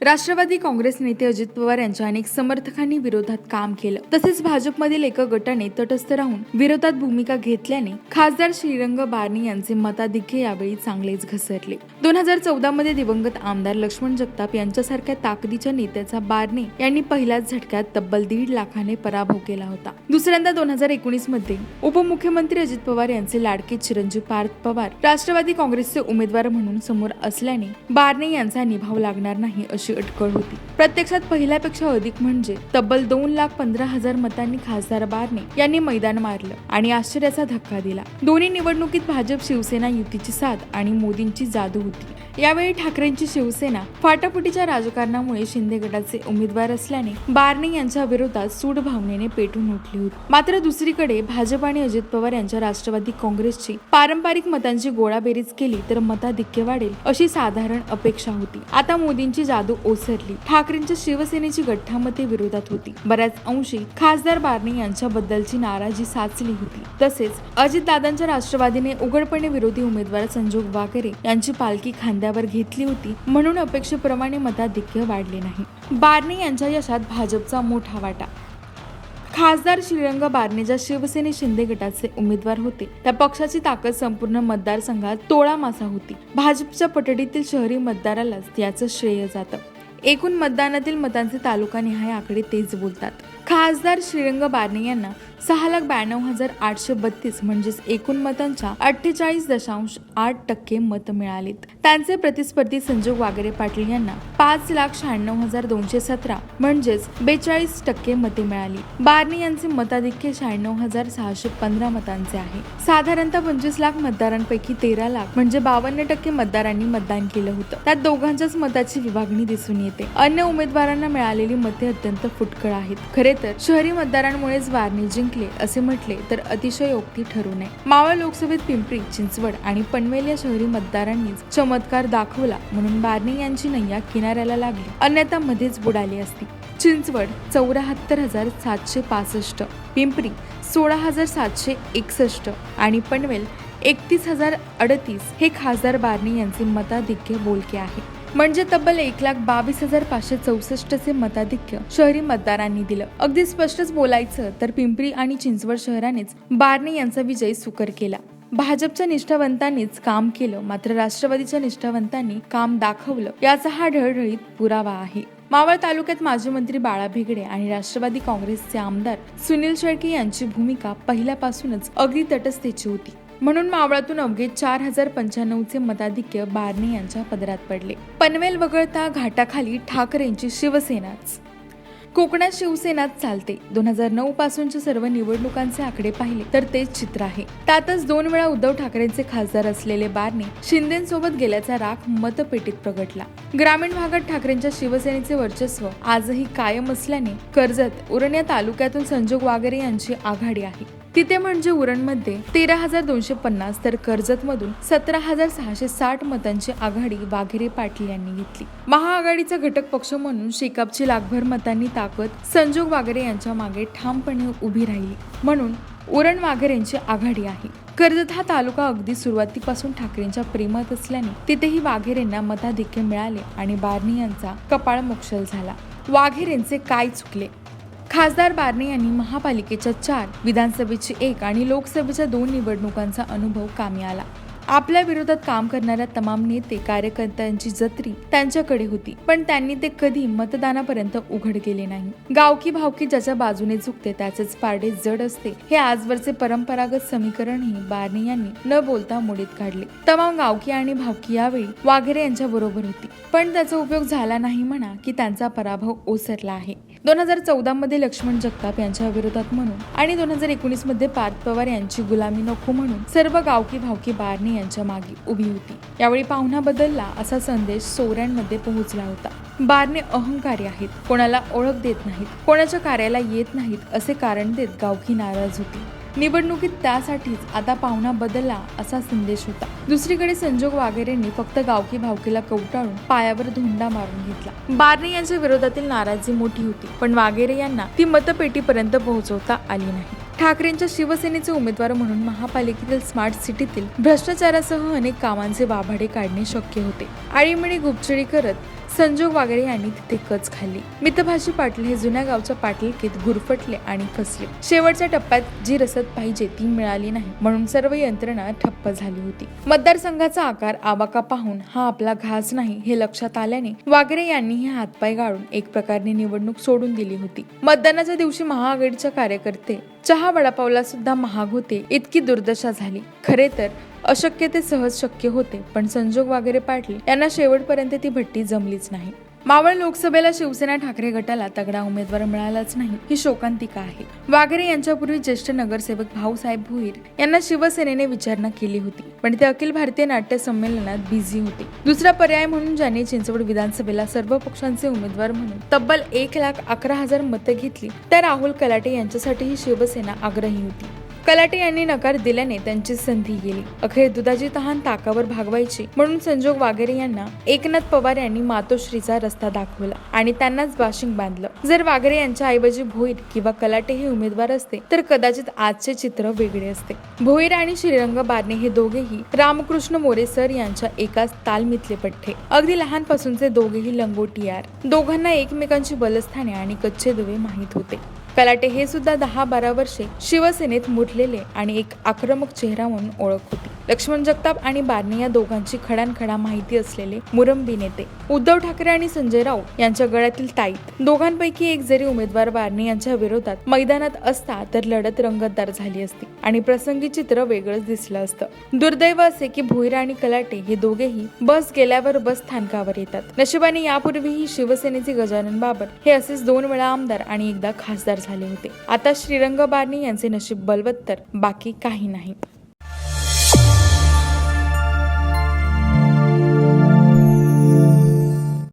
राष्ट्रवादी काँग्रेस नेते अजित पवार यांच्या अनेक समर्थकांनी विरोधात काम केलं. तसेच भाजपमधील एका गटाने तटस्थ राहून विरोधात भूमिका घेतल्याने खासदार श्रीरंग बारणी यांचे मताधिक्य यावेळी चांगलेच घसरले. दोन हजार चौदा मध्ये दिवंगत आमदार लक्ष्मण जगताप यांच्यासारख्या ताकदीच्या नेत्याचा बारणे यांनी पहिल्याच झटक्यात तब्बल दीड लाखाने पराभव केला होता. दुसऱ्यांदा दोन हजार एकोणीसमध्ये उपमुख्यमंत्री अजित पवार यांचे लाडके चिरंजीव पार्थ पवार राष्ट्रवादी काँग्रेसचे उमेदवार म्हणून समोर असल्याने बारणे यांचा निभाव लागणार नाही अशी अटकळ होती. प्रत्यक्षात पहिल्यापेक्षा अधिक म्हणजे तब्बल दोन लाख पंधरा हजार मतांनी खासदार बारणे यांनी मैदान मारलं आणि आश्चर्याचा धक्का दिला. दोन्ही निवडणुकीत भाजप शिवसेना युतीची साथ आणि मोदींची जादू होती. यावेळी ठाकरेंची शिवसेना फाटाफुटीच्या राजकारणामुळे शिंदे गटाचे उमेदवार असल्याने बारणे यांच्या विरोधात सूड भावनेने पेटून उठली होती. मात्र दुसरीकडे भाजप आणि अजित पवार यांच्या राष्ट्रवादी काँग्रेसची पारंपरिक मतांची गोळाबेरीज केली तर मताधिक्य वाढेल अशी साधारण अपेक्षा होती. आता मोदींची जादू ओसरली. ठाकरेंच्या शिवसेनेची गठ्ठामते विरोधात होती. बऱ्याच अंशी खासदार बारणे यांच्याबद्दलची नाराजी साचली होती. तसेच अजितदादांच्या राष्ट्रवादीने उघडपणे विरोधी उमेदवार संजोग वाकरे यांची पालखी खांद्यावर घेतली होती म्हणून अपेक्षेप्रमाणे मताधिक्य वाढले नाही. बारणे यांच्या यशात भाजपचा मोठा वाटा खासदार श्रीरंग बारणे ज्या शिवसेने शिंदे गटाचे उमेदवार होते. त्या पक्षाची ताकद संपूर्ण मतदारसंघात तोळा मासा होती. भाजपच्या पटडीतील शहरी मतदारालाच याचं श्रेय जातं. एकूण मतदानातील मतांचे तालुकानिहाय आकडे तेच बोलतात. खासदार श्रीरंग बारणे यांना सहा लाख ब्याण्णव हजार आठशे बत्तीस म्हणजेच एकूण मतांच्या अठ्ठेचाळीस दशांश आठ टक्के मत मिळालीत. त्यांचे प्रतिस्पर्धी संजोग वागरे पाटील यांना पाच लाख शहाण्णव हजार दोनशे सतरा म्हणजेच बेचाळीस टक्के मते मिळाली. बारणे यांचे मताधिक्य शहाण्णव हजार सहाशे पंधरा मतांचे आहे. साधारणतः पंचवीस लाख मतदारांपैकी तेरा लाख म्हणजे बावन्न टक्के मतदारांनी मतदान केलं होतं. त्यात दोघांच्याच मताची विभागणी दिसून येते. अन्य उमेदवारांना मिळालेली मते अत्यंत फुटकळ आहेत. खरे तर शहरी मतदारांमुळेच बारणे जिंकले असे म्हटले तर अतिशयोक्ती ठरू नये. मावळ लोकसभेत पिंपरी चिंचवड आणि पनवेल या शहरी मतदारांनीच चमत्कार दाखवला म्हणून बारणे यांची नैया किनाऱ्याला लागली. अन्यथा मध्येच बुडाली असती. चिंचवड चौऱ्याहत्तर हजार सातशे पासष्ट. पिंपरी सोळा हजार सातशे एकसष्ट. आणि पनवेल एकतीस हजार अडतीस हे खासदार बारणे यांचे मताधिक्य बोलके आहे. म्हणजे तब्बल एक लाख बावीस हजार पाचशे चौसष्टचे मताधिक्य शहरी मतदारांनी दिलं. अगदी स्पष्टच बोलायचं तर पिंपरी आणि चिंचवड शहरानेच बारणे यांचा विजय सुकर केला. भाजपच्या निष्ठावंतांनीच काम केलं मात्र राष्ट्रवादीच्या निष्ठावंतांनी काम दाखवलं याचा हा ढळढळीत पुरावा आहे. मावळ तालुक्यात माजी मंत्री बाळा भेगडे आणि राष्ट्रवादी काँग्रेसचे आमदार सुनील शेळके यांची भूमिका पहिल्यापासूनच अगदी तटस्थेची होती. म्हणून मावळातून अवघे चार हजार पंच्याण्णवचे मताधिक्य बारणे यांच्या पदरात पडले. पनवेल वगळता घाटाखाली ठाकरेंची शिवसेनाच. कोकणात शिवसेनाच चालते. दोन हजार नऊ पासूनच्या सर्व निवडणुकांचे आकडे पाहिले तर तेच चित्र आहे. त्यातच दोन वेळा उद्धव ठाकरेंचे खासदार असलेले बारणे शिंदेसोबत गेल्याचा राग मतपेटीत प्रगटला. ग्रामीण भागात ठाकरेंच्या शिवसेनेचे वर्चस्व आजही कायम असल्याने कर्जत उरण या तालुक्यातून संजोग वागरे यांची आघाडी आहे. तिथे म्हणजे उरणमध्ये तेरा हजार दोनशे पन्नास तर कर्जतमधून सतरा हजार सहाशे साठ मतांची आघाडी वाघेरे पाटील यांनी घेतली. महाआघाडीचा घटक पक्ष म्हणून शेकापची लाखभर मतांनी ताकद संजोग वाघेरे यांच्या मागे ठामपणे उभी राहिली. म्हणून उरण वाघेरेंची आघाडी आहे. कर्जत हा तालुका अगदी सुरुवातीपासून ठाकरेंच्या प्रेमात असल्याने तिथेही वाघेरेंना मताधिक्य मिळाले आणि बारणी यांचा कपाळ मोक्षल झाला. वाघेरेंचे काय चुकले? खासदार बारणे यांनी महापालिकेच्या चार विधानसभेची एक आणि लोकसभेच्या दोन निवडणुकांचा अनुभव कामी आला. आपल्या विरोधात काम करणाऱ्या तमाम नेते कार्यकर्त्यांची जत्री त्यांच्याकडे होती पण त्यांनी ते कधी मतदानापर्यंत उघड केले नाही. गावकी भावकी ज्याच्या बाजूने झुकते त्याचेच पारडे जड असते हे आजवरचे परंपरागत समीकरणही बारणे यांनी न बोलता मोडीत काढले. तमाम गावकी आणि भावकी यावेळी वाघेरे यांच्या बरोबर होती पण त्याचा उपयोग झाला नाही म्हणा की त्यांचा पराभव ओसरला आहे. दोन हजार चौदा मध्ये लक्ष्मण जगताप यांच्या विरोधात म्हणून आणि दोन हजार एकोणीसमध्ये पार्थ पवार यांची गुलामी नको म्हणून सर्व गावकी भावकी बारणे यांच्या मागे उभी होती. यावेळी पाहुणा बदलला असा संदेश सोऱ्यांमध्ये पोहोचला होता. बारणे अहंकारी आहेत. कोणाला ओळख देत नाहीत. कोणाच्या कार्याला येत नाहीत असे कारण देत गावकी नाराज होती. निवडणुकीत त्यासाठीच आता पाहुणा बदलला असा संदेश होता. दुसरीकडे संजोग वागेरेंनी फक्त गावकी भावकीला कवटाळून पायावर धोंडा मारून घेतला. बारणे यांच्या विरोधातील नाराजी मोठी होती पण वागेरे यांना ती मतपेटीपर्यंत पोहोचवता आली नाही. ठाकरेंच्या शिवसेनेचे उमेदवार म्हणून महापालिकेतील स्मार्ट सिटीतील भ्रष्टाचारासह अनेक कामांचे वाभाडे काढणे शक्य होते. आळीमिळी गुपचडी करत संजोग वागरे यांनी तिथे कच खाल्ली. मितभाषी पाटील हे जुन्या गावच्या पाटीलकीत गुरफटले आणि फसले. शेवटच्या टप्प्यात जी रसद पाहिजे ती मिळाली नाही म्हणून सर्व यंत्रणा ठप्प झाली होती. मतदारसंघाचा आकार आवाका पाहून हा आपला घास नाही हे लक्षात आल्याने वागरे यांनीही हातपाय गाळून एक प्रकारने निवडणूक सोडून दिली होती. मतदानाच्या दिवशी महाआघाडीच्या कार्यकर्ते चहा वडापावला सुद्धा महाग होते इतकी दुर्दशा झाली. खरे तर अशक्य ते सहज शक्य होते पण संजोग वागरे पाटील यांना शेवटपर्यंत ती भट्टी जमलीच नाही. मावळ लोकसभेला शिवसेना ठाकरे गटाला तगडा उमेदवार मिळालाच नाही. ही शोकांतिका आहे. वाघरे यांच्यापूर्वी ज्येष्ठ नगरसेवक भाऊसाहेब भोईर यांना शिवसेनेने विचारणा केली होती. पण ते अखिल भारतीय नाट्य संमेलनात बिझी होते. दुसरा पर्याय म्हणून ज्यांनी चिंचवड विधानसभेला सर्व पक्षांचे उमेदवार म्हणून तब्बल एक लाख अकरा हजार मतं घेतली त्या राहुल कलाटे यांच्यासाठीही शिवसेना आग्रही होती. कलाटे यांनी नकार दिल्याने त्यांची संधी गेली. अखेर दुधाची तहान ताकावर भागवायची म्हणून संजोग वाघेरे यांना एकनाथ पवार यांनी मातोश्रीचा रस्ता दाखवला आणि त्यांनाच बाशिंग बांधलं. जर वागेरे यांच्या ऐवजी भोईर किंवा कलाटे हे उमेदवार असते तर कदाचित आजचे चित्र वेगळे असते. भोईर आणि श्रीरंग बारणे हे दोघेही रामकृष्ण मोरे सर यांच्या एकाच तालमीतले पठ्ठे अगदी लहानपासूनचे दोघेही लंगोटियार दोघांना एकमेकांची बलस्थाने आणि कच्चे दुवे माहीत होते. कलाटे हे सुद्धा दहा बारा वर्षे शिवसेनेत मुरलेले आणि एक आक्रमक चेहरा म्हणून ओळख होती. लक्ष्मण जगताप आणि बारणे या दोघांची खडानखडा माहिती असलेले मुरंबी नेते उद्धव ठाकरे आणि संजय राऊत यांच्या गळ्यातील ताईत. दोघांपैकी एक जरी उमेदवार बारणे यांच्या विरोधात मैदानात असता तर लढत रंगतदार झाली असती आणि प्रसंगी चित्र वेगळंच दिसलं असतं. दुर्दैव असे की भोईर आणि कलाटे हे दोघेही बस गेल्यावर बस स्थानकावर येतात. नशिबाने यापूर्वीही शिवसेनेचे गजानन बाबर हे असेच दोन वेळा आमदार आणि एकदा खासदार झाले होते. आता श्रीरंग बारणे यांचे नशीब बलवत्तर बाकी काही नाही.